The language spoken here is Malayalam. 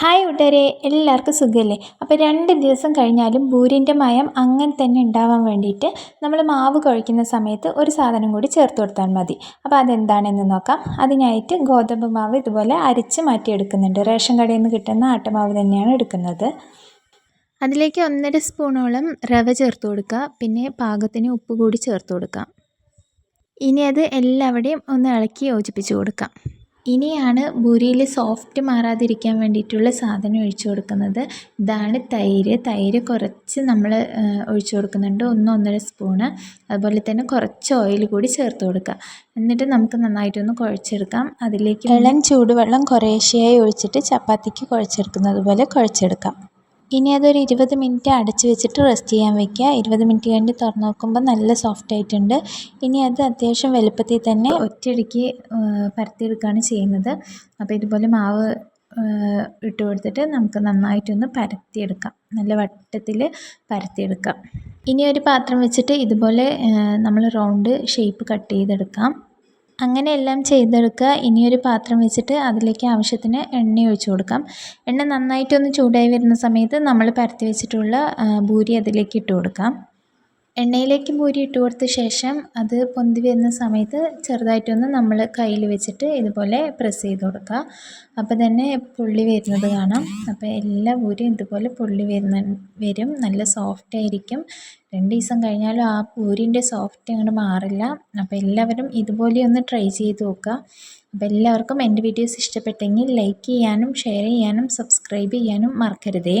ഹായ് ഉടരെ എല്ലാവർക്കും സുഖമല്ലേ അപ്പോൾ രണ്ട് ദിവസം കഴിഞ്ഞാലും ബൂരിന്റെ മയം അങ്ങനെ തന്നെ ഉണ്ടാവാൻ വേണ്ടിയിട്ട് നമ്മൾ മാവ് കുഴയ്ക്കുന്ന സമയത്ത് ഒരു സാധനം കൂടി ചേർത്ത് കൊടുത്താൽ മതി. അപ്പോൾ അതെന്താണെന്ന് നോക്കാം. അതിനായിട്ട് ഗോതമ്പ് മാവ് ഇതുപോലെ അരിച്ച് മാറ്റിയെടുക്കുന്നുണ്ട്. റേഷൻ കടയിൽ നിന്ന് കിട്ടുന്ന ആട്ടമാവ് തന്നെയാണ് എടുക്കുന്നത്. അതിലേക്ക് ഒന്നര സ്പൂണോളം റവ ചേർത്ത് കൊടുക്കുക. പിന്നെ പാകത്തിന് ഉപ്പ് കൂടി ചേർത്ത് കൊടുക്കാം. ഇനി അത് എല്ലാവിടെയും ഒന്ന് ഇളക്കി യോജിപ്പിച്ച് കൊടുക്കാം. ഇനിയാണ് ഭൂരിയിൽ സോഫ്റ്റ് മാറാതിരിക്കാൻ വേണ്ടിയിട്ടുള്ള സാധനം ഒഴിച്ചു കൊടുക്കുന്നത്. ഇതാണ് തൈര്. തൈര് കുറച്ച് നമ്മൾ ഒഴിച്ചു കൊടുക്കുന്നുണ്ട്. ഒന്ന് ഒന്നര സ്പൂണ്. അതുപോലെ തന്നെ കുറച്ച് ഓയിൽ കൂടി ചേർത്ത് കൊടുക്കുക. എന്നിട്ട് നമുക്ക് നന്നായിട്ടൊന്ന് കുഴച്ചെടുക്കാം. അതിലേക്ക് ഇളം ചൂടുവെള്ളം കുറേശ്ശെയായി ഒഴിച്ചിട്ട് ചപ്പാത്തിക്ക് കുഴച്ചെടുക്കുന്നത് പോലെ കുഴച്ചെടുക്കാം. ഇനി അതൊരു ഇരുപത് മിനിറ്റ് അടച്ച് വെച്ചിട്ട് റെസ്റ്റ് ചെയ്യാൻ വെക്കുക. ഇരുപത് മിനിറ്റ് കഴിഞ്ഞ് തുറന്ന് നോക്കുമ്പോൾ നല്ല സോഫ്റ്റ് ആയിട്ടുണ്ട്. ഇനി അത് അത്യാവശ്യം വലുപ്പത്തിൽ തന്നെ ഒറ്റയടിക്ക് പരത്തിയെടുക്കുകയാണ് ചെയ്യുന്നത്. അപ്പോൾ ഇതുപോലെ മാവ് ഇട്ട് കൊടുത്തിട്ട് നമുക്ക് നന്നായിട്ടൊന്ന് പരത്തിയെടുക്കാം. നല്ല വട്ടത്തിൽ പരത്തിയെടുക്കാം. ഇനി ഒരു പാത്രം വെച്ചിട്ട് ഇതുപോലെ നമ്മൾ റൗണ്ട് ഷേപ്പ് കട്ട് ചെയ്തെടുക്കാം. അങ്ങനെ എല്ലാം ചെയ്തെടുക്കുക. ഇനിയൊരു പാത്രം വെച്ചിട്ട് അതിലേക്ക് ആവശ്യത്തിന് എണ്ണ ഒഴിച്ചു കൊടുക്കാം. എണ്ണ നന്നായിട്ടൊന്ന് ചൂടായി വരുന്ന സമയത്ത് നമ്മൾ പരത്തി വെച്ചിട്ടുള്ള ഭൂരി അതിലേക്ക് ഇട്ട് കൊടുക്കാം. എണ്ണയിലേക്ക് പൂരി ഇട്ട് കൊടുത്ത ശേഷം അത് പൊന്തി വരുന്ന സമയത്ത് ചെറുതായിട്ടൊന്ന് നമ്മൾ കയ്യിൽ വെച്ചിട്ട് ഇതുപോലെ പ്രസ് ചെയ്ത് കൊടുക്കുക. അപ്പോൾ തന്നെ പുള്ളി വരുന്നത് കാണാം. അപ്പോൾ എല്ലാ പൂരിയും ഇതുപോലെ പുള്ളി വരുന്ന വരും. നല്ല സോഫ്റ്റ് ആയിരിക്കും. രണ്ട് ദിവസം കഴിഞ്ഞാലും ആ പൂരിന്റെ സോഫ്റ്റ് അങ്ങോട്ട് മാറില്ല. അപ്പോൾ എല്ലാവരും ഇതുപോലെ ഒന്ന് ട്രൈ ചെയ്ത് നോക്കുക. അപ്പോൾ എല്ലാവർക്കും എന്റെ വീഡിയോസ് ഇഷ്ടപ്പെട്ടെങ്കിൽ ലൈക്ക് ചെയ്യാനും ഷെയർ ചെയ്യാനും സബ്സ്ക്രൈബ് ചെയ്യാനും മറക്കരുതേ.